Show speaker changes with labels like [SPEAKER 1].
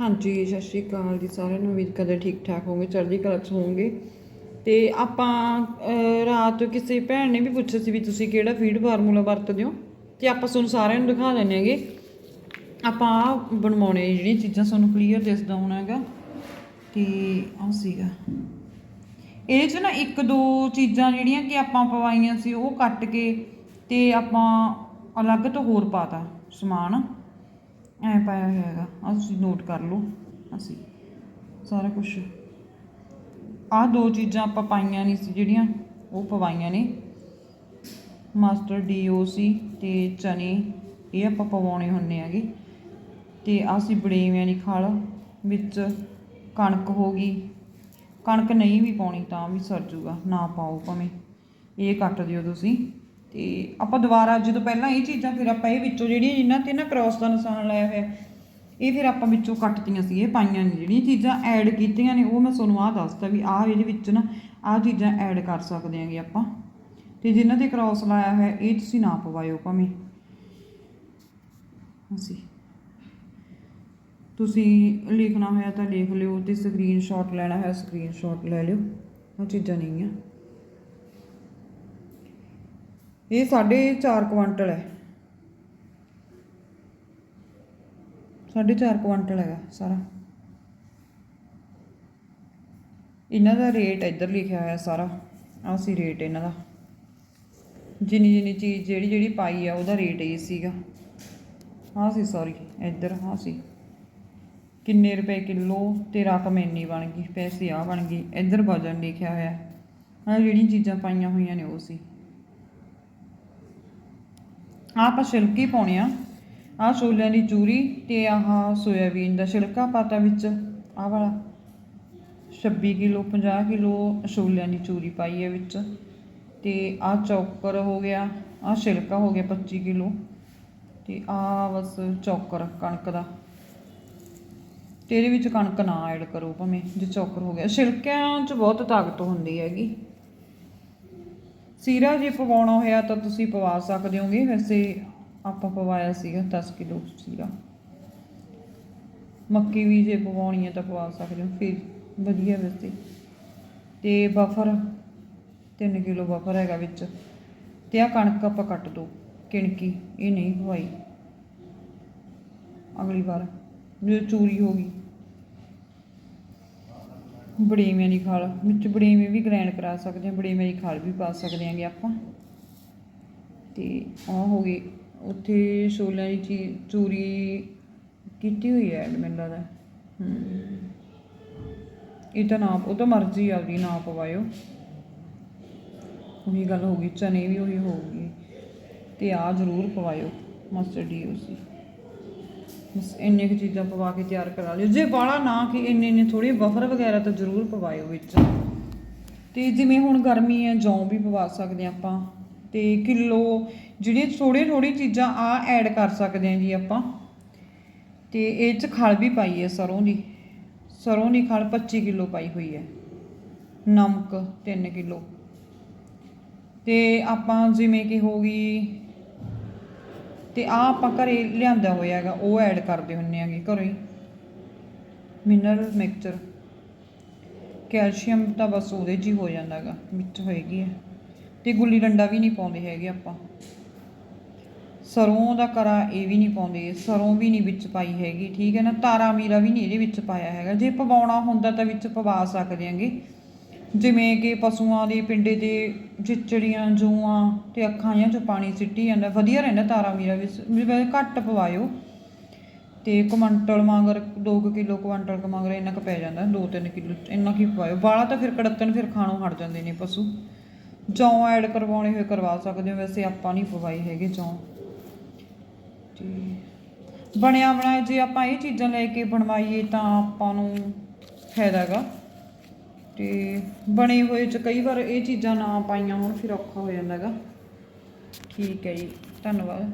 [SPEAKER 1] ਹਾਂਜੀ, ਸਤਿ ਸ਼੍ਰੀ ਅਕਾਲ ਜੀ, ਸਾਰਿਆਂ ਨੂੰ ਉਮੀਦ ਕਰਦੇ ਠੀਕ ਠਾਕ ਹੋਵੋਗੇ, ਚੜ੍ਹਦੀ ਕਲਾ 'ਚ ਹੋਵੋਗੇ। ਤੇ ਆਪਾਂ ਰਾਤ ਕਿਸੇ ਭੈਣ ਨੇ ਵੀ ਪੁੱਛਿਆ ਸੀ ਵੀ ਤੁਸੀਂ ਕਿਹੜਾ ਫੀਡ ਫਾਰਮੂਲਾ ਵਰਤਦੇ ਹੋ? ਤੇ ਆਪਾਂ ਤੁਹਾਨੂੰ ਸਾਰਿਆਂ ਨੂੰ ਦਿਖਾ ਦਿੰਨੇ ਹੈਗੇ। ਆਪਾਂ ਆਹ ਬਣਵਾਉਣੇ ਜਿਹੜੀਆਂ ਚੀਜ਼ਾਂ, ਤੁਹਾਨੂੰ ਕਲੀਅਰ ਦਿਸਦਾ ਹੋਣਾ ਹੈਗਾ। ਤੇ ਆਹ ਸੀਗਾ। ਇਹਦੇ 'ਚ ਨਾ ਇੱਕ ਦੋ ਚੀਜ਼ਾਂ ਜਿਹੜੀਆਂ ਕਿ ਆਪਾਂ ਪਵਾਈਆਂ ਸੀ, ਉਹ ਕੱਟ ਕੇ ਤੇ ਆਪਾਂ ਅਲੱਗ ਤੋਂ ਹੋਰ ਪਾਤਾ ਸਮਾਨ। ਐ ਪਾਇਆ ਹੋਇਆ ਹੈਗਾ। ਆਹ ਤੁਸੀਂ ਨੋਟ ਕਰ ਲਓ। ਅਸੀਂ ਸਾਰਾ ਕੁਝ ਆਹ ਦੋ ਚੀਜ਼ਾਂ ਆਪਾਂ ਪਾਈਆਂ ਨਹੀਂ ਸੀ ਜਿਹੜੀਆਂ ਉਹ ਪਵਾਈਆਂ ਨੇ। ਮਾਸਟਰ ਡੀਓਸੀ ਤੇ ਚਨੇ, ਇਹ ਆਪਾਂ ਪਵਾਉਣੇ ਹੁੰਨੇ ਹੈਗੇ। ਤੇ ਆਹ ਸੀ ਬੜੇਵਿਆਂ ਦੀ ਖਲ। ਵਿੱਚ ਕਣਕ ਹੋ ਗਈ। ਕਣਕ ਨਹੀਂ ਵੀ ਪਾਉਣੀ ਤਾਂ ਵੀ ਸਰ ਜੂਗਾ। ਨਾ ਪਾਓ ਭਾਵੇਂ। ਇਹ ਕੱਟ ਦਿਓ ਤੁਸੀਂ। ਤੇ ਆਪਾਂ ਦੁਬਾਰਾ ਜਦੋਂ ਪਹਿਲਾਂ ਇਹ ਚੀਜ਼ਾਂ ਫਿਰ ਆਪਾਂ ਇਹ ਵਿੱਚੋਂ ਜਿਹੜੀਆਂ ਇਹਨਾਂ ਤੇ ਨਾ ਕ੍ਰਾਸ ਦਾ ਨਿਸ਼ਾਨ ਲਾਇਆ ਹੋਇਆ, ਇਹ ਫਿਰ ਆਪਾਂ ਵਿੱਚੋਂ ਕੱਟਤੀਆਂ ਸੀ, ਇਹ ਪਾਈਆਂ ਨੇ ਜਿਹੜੀਆਂ ਚੀਜ਼ਾਂ ਐਡ ਕੀਤੀਆਂ ਨੇ, ਉਹ ਮੈਂ ਤੁਹਾਨੂੰ ਆਹ ਦੱਸਤਾ ਵੀ ਆਹ ਇਹਦੇ ਵਿੱਚ ਨਾ ਆਹ ਚੀਜ਼ਾਂ ਐਡ ਕਰ ਸਕਦੇ ਆਂਗੇ ਆਪਾਂ। ਤੇ ਜਿਨ੍ਹਾਂ ਤੇ ਕ੍ਰਾਸ ਲਾਇਆ ਹੋਇਆ, ਇਹ ਤੁਸੀਂ ਨਾ ਪਵਾਇਓ ਭਾਵੇਂ। ਅਸੀਂ। ਤੁਸੀਂ ਲਿਖਣਾ ਹੋਇਆ ਤਾਂ ਲਿਖ ਲਿਓ ਤੇ ਸਕਰੀਨਸ਼ਾਟ ਲੈਣਾ ਹੋਇਆ ਸਕਰੀਨਸ਼ਾਟ ਲੈ ਲਿਓ। ਉਹ ਚੀਜ਼ਾਂ ਨਹੀਂ ਆ। ਇਹ 4.5 ਕੁਆਂਟਲ ਹੈ। 4.5 ਕੁਆਂਟਲ ਹੈਗਾ ਸਾਰਾ। ਇਹਨਾਂ ਦਾ ਰੇਟ ਇੱਧਰ ਲਿਖਿਆ ਹੋਇਆ ਸਾਰਾ। ਆਹ ਸੀ ਰੇਟ ਇਹਨਾਂ ਦਾ। ਜਿੰਨੀ ਜਿੰਨੀ ਚੀਜ਼ ਜਿਹੜੀ ਜਿਹੜੀ ਪਾਈ ਆ, ਉਹਦਾ ਰੇਟ ਇਹ ਸੀਗਾ। ਹਾਂ ਸੀ ਸੌਰੀ ਇੱਧਰ ਹਾਂ ਸੀ। ਕਿੰਨੇ ਰੁਪਏ ਕਿਲੋ ਤੇ ਰਕਮ ਇੰਨੀ ਬਣ ਗਈ, ਪੈਸੇ ਆ ਬਣ ਗਈ ਇੱਧਰ ਵਜਨ ਲਿਖਿਆ ਹੋਇਆ। ਆਹ ਜਿਹੜੀਆਂ ਚੀਜ਼ਾਂ ਪਾਈਆਂ ਹੋਈਆਂ ਨੇ, ਉਹ ਸੀ। ਆਹ ਆਪਾਂ ਛਿਲਕੇ ਪਾਉਣੇ ਆ। ਆਹ ਛੋਲਿਆਂ ਦੀ ਚੂਰੀ ਤੇ ਆਹ ਸੋਇਆਬੀਨ ਦਾ ਛਿਲਕਾ ਪਾਤਾ ਵਿੱਚ। ਆਹ ਵਾਲਾ। 26 ਕਿਲੋ 50 ਕਿਲੋ ਛੋਲਿਆਂ ਦੀ ਚੂਰੀ ਪਾਈ ਹੈ ਵਿੱਚ। ਤੇ ਆਹ ਚੌਕਰ ਹੋ ਗਿਆ। ਆਹ ਛਿਲਕਾ ਹੋ ਗਿਆ 25 ਕਿਲੋ। ਤੇ ਆਹ ਬਸ ਚੌਕਰ ਕਣਕ ਦਾ। ਤੇ ਇਹਦੇ ਵਿੱਚ ਕਣਕ ਨਾ ਐਡ ਕਰੋ ਭਾਵੇਂ ਜੇ ਚੌਕਰ ਹੋ ਗਿਆ। ਛਿਲਕਿਆਂ 'ਚ ਬਹੁਤ ਤਾਕਤ ਹੁੰਦੀ ਹੈਗੀ। ਸੀਰਾ ਜੇ ਪਵਾਉਣਾ ਹੋਇਆ ਤਾਂ ਤੁਸੀਂ ਪਵਾ ਸਕਦੇ ਹੋਗੇ। ਵੈਸੇ ਆਪਾਂ ਪਵਾਇਆ ਸੀਗਾ 10 ਕਿਲੋ ਸੀਰਾ। ਮੱਕੀ ਵੀ ਜੇ ਪਵਾਉਣੀ ਹੈ ਤਾਂ ਪਵਾ ਸਕਦੇ ਹੋ। ਫਿਰ ਵਧੀਆ ਵੈਸੇ। ਤੇ ਬਫਰ 3 ਕਿਲੋ ਬਫਰ ਹੈਗਾ ਵਿੱਚ। ਤੇ ਆ ਕਣਕ ਆਪਾਂ ਕੱਟ ਦੋ। ਕਿਣਕੀ, ਇਹ ਨਹੀਂ ਪਵਾਈ ਅਗਲੀ ਵਾਰ ਜੇ ਚੂਰੀ ਹੋ ਗਈ। ਬੜੇਵੇਂ ਦੀ ਖਾਲ, ਵਿੱਚ ਬੜੇਵੇਂ ਵੀ ਗ੍ਰੈਂਡ ਕਰਾ ਸਕਦੇ ਹਾਂ, ਬੜੇਵੇਂ ਦੀ ਖਾਲ ਵੀ ਪਾ ਸਕਦੇ ਹਾਂਗੇ ਆਪਾਂ। ਤੇ ਆਹ ਹੋ ਗਈ, ਉੱਥੇ ਛੋਲਿਆਂ ਦੀ ਚੀ, ਚੂਰੀ ਕੀਤੀ ਹੋਈ ਹੈ ਐਡ ਮੈਨੂੰ ਲੱਗਦਾ ਇਹ ਤਾਂ ਨਾ, ਉਹ ਤਾਂ ਮਰਜ਼ੀ ਆਪਦੀ ਨਾ ਪਵਾਇਓ। ਉਹੀ ਗੱਲ ਹੋ ਗਈ, ਚਨੇ ਵੀ ਉਹੀ ਹੋਊਗੀ ਤੇ ਆ ਜ਼ਰੂਰ ਪਵਾਇਓ ਮਸਟਰਡ ਡੀਓਸੀ ਬਸ ਇੰਨੇ ਕੁ ਚੀਜ਼ਾਂ ਪਵਾ ਕੇ ਤਿਆਰ ਕਰਾ ਲਿਓ। ਜੇ ਬਾਲਾ ਨਾ ਕਿ ਇੰਨੇ ਇੰਨੇ ਥੋੜੀ ਬਫਰ ਵਗੈਰਾ ਤਾਂ ਜ਼ਰੂਰ ਪਵਾਇਓ ਵਿੱਚ। ਤੇ ਜਿਵੇਂ ਹੁਣ ਗਰਮੀ ਹੈ, ਜੌਂ ਵੀ ਪਵਾ ਸਕਦੇ ਹਾਂ ਆਪਾਂ। ਤੇ ਕਿਲੋ ਜਿਹੜੀਆਂ ਥੋੜੀ ਥੋੜੀ ਚੀਜ਼ਾਂ ਆ ਐਡ ਕਰ ਸਕਦੇ ਹਾਂ ਜੀ ਆਪਾਂ। ਤੇ ਇਹ ਚ ਖਲ ਵੀ ਪਾਈ ਹੈ ਸਰੋਂ ਦੀ। ਸਰੋਂ ਦੀ ਖਲ 25 ਕਿਲੋ ਪਾਈ ਹੋਈ ਹੈ। ਨਮਕ 3 ਕਿਲੋ। ਤੇ ਆਪਾਂ ਜਿਵੇਂ ਕਿ ਹੋ ਗਈ ਤੇ ਆ ਆਪਾਂ ਘਰੇ ਲਿਆਂਦਾ ਹੋਇਆ ਹੈਗਾ, ਉਹ ਐਡ ਕਰਦੇ ਹੁੰਨੇ ਆਗੇ ਘਰੋਂ। ਹੀ ਮਿਨਰਲ ਮਿਕਸਚਰ ਕੈਲਸ਼ੀਅਮ ਤਾਂ ਬਸ ਉਹਦੇ 'ਚ ਹੀ ਹੋ ਜਾਂਦਾ ਹੈਗਾ, ਵਿੱਚ ਹੋਏਗੀ ਹੈ। ਤੇ ਗੁੱਲੀ ਡੰਡਾ ਵੀ ਨਹੀਂ ਪਾਉਂਦੇ ਹੈਗੇ ਆਪਾਂ। ਸਰੋਂ ਦਾ ਕਰਾ ਇਹ ਵੀ ਨਹੀਂ ਪਾਉਂਦੇ, ਸਰੋਂ ਵੀ ਨਹੀਂ ਵਿੱਚ ਪਾਈ ਹੈਗੀ, ਠੀਕ ਹੈ ਨਾ? ਤਾਰਾ ਮੀਰਾ ਵੀ ਨਹੀਂ ਇਹਦੇ ਵਿੱਚ ਪਾਇਆ ਹੈਗਾ। ਜੇ ਪਵਾਉਣਾ ਹੁੰਦਾ ਤਾਂ ਵਿੱਚ ਪਵਾ ਸਕਦੇ ਆਂਗੇ ਜਿਵੇਂ ਕਿ ਪਸ਼ੂਆਂ ਦੇ, ਪਿੰਡੇ ਤੇ ਚਿਚੜੀਆਂ, ਜੂਆਂ ਅਤੇ ਅੱਖਾਂ ਜਾਂ ਚੋਂ ਪਾਣੀ ਸਿੱਟੀ ਜਾਂਦਾ। ਵਧੀਆ ਰਹਿੰਦਾ ਤਾਰਾ ਮੀਰਾ ਵਿੱਚ ਵੀ ਵੈਸੇ ਘੱਟ ਪਵਾਇਓ। ਅਤੇ ਕੁਆਂਟਲ ਮਾਂਗਰ 2 ਕਿਲੋ ਕੁਆਂਟਲ ਕ ਮਾਂਗਰ ਇੰਨਾ ਕੁ ਪੈ ਜਾਂਦਾ 2-3 ਕਿਲੋ ਇੰਨਾ ਕੀ ਪਵਾਇਓ। ਵਾਲਾ ਤਾਂ ਫਿਰ ਕੜੱਤਣ, ਫਿਰ ਖਾਣੋਂ ਹਟ ਜਾਂਦੇ ਨੇ ਪਸ਼ੂ। ਜੌਂ ਐਡ ਕਰਵਾਉਣੇ ਹੋਏ ਕਰਵਾ ਸਕਦੇ ਹੋ। ਵੈਸੇ ਆਪਾਂ ਨਹੀਂ ਪਵਾਈ ਹੈਗੇ ਜੌਂ। ਤੇ ਬਣਿਆ ਬਣਾਇਆ ਜੇ ਆਪਾਂ ਇਹ ਚੀਜ਼ਾਂ ਲੈ ਕੇ ਬਣਵਾਈਏ ਤਾਂ ਆਪਾਂ ਨੂੰ ਫਾਇਦਾ ਹੈਗਾ। ਤੇ ਬਣੇ ਹੋਏ ਚ ਕਈ ਵਾਰ ਇਹ ਚੀਜ਼ਾਂ ਨਾ ਪਾਈਆਂ ਹੋਣ, ਫਿਰ ਔਖਾ ਹੋ ਜਾਂਦਾ ਹੈਗਾ। ਠੀਕ ਹੈ ਜੀ, ਧੰਨਵਾਦ।